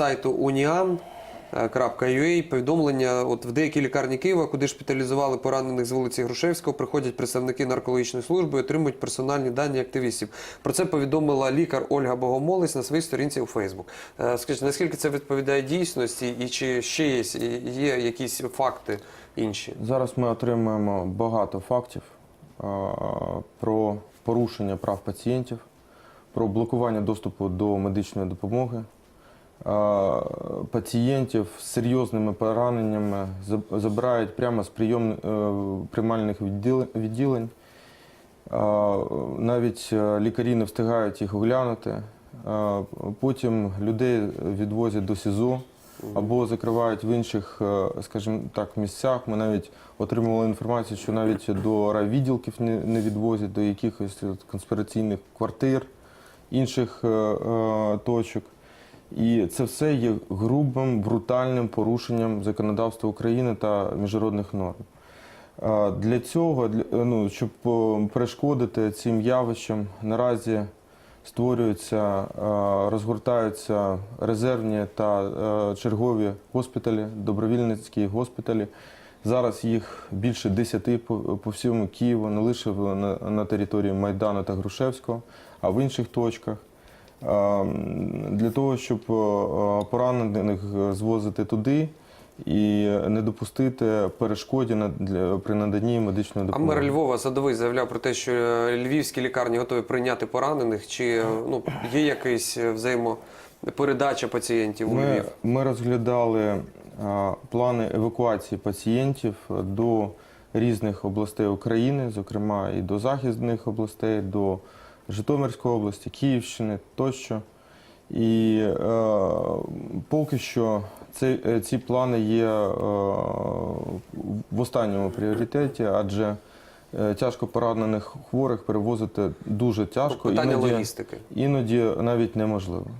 сайту Уніан. повідомлення от в деякі лікарні Києва, куди шпиталізували поранених з вулиці Грушевського, приходять представники наркологічної служби і отримують персональні дані активістів. Про це повідомила лікар Ольга Богомолець на своїй сторінці у Фейсбук. Скажіть, наскільки це відповідає дійсності, і чи ще є, є якісь факти інші? Зараз ми отримуємо багато фактів е, про порушення прав пацієнтів, про блокування доступу до медичної допомоги. Пацієнтів з серйозними пораненнями забирають прямо з прийом, е, приймальних відділень. Навіть е, лікарі не встигають їх оглянути. Потім людей відвозять до СІЗО або закривають в інших, е, скажімо так, місцях. Ми навіть отримували інформацію, що навіть до райвідділків не не відвозять, до якихось конспіраційних квартир, інших точок. І це все є грубим, брутальним порушенням законодавства України та міжнародних норм. Для цього, ну, щоб е, перешкодити цим явищам, наразі створюються, е, розгортаються резервні та е, чергові госпіталі, добровільницькі госпіталі. Зараз їх більше десяти по, всьому Києву, не лише на території Майдану та Грушевського, а в інших точках. Е, Для того, щоб е, поранених звозити туди і не допустити перешкоді при наданні медичної А допомоги. мер Львова Садовий заявляв про те, що е, львівські лікарні готові прийняти поранених. Чи е, ну є якась взаємопередача пацієнтів у Ми, Львів? ми розглядали е, плани евакуації пацієнтів до різних областей України, зокрема і до західних областей, до Житомирської області, Київщини тощо. І е, поки що ці, е, ці плани є е, в останньому пріоритеті, адже е, тяжко поранених хворих перевозити дуже тяжко, Питання іноді, логістики. іноді навіть неможливо.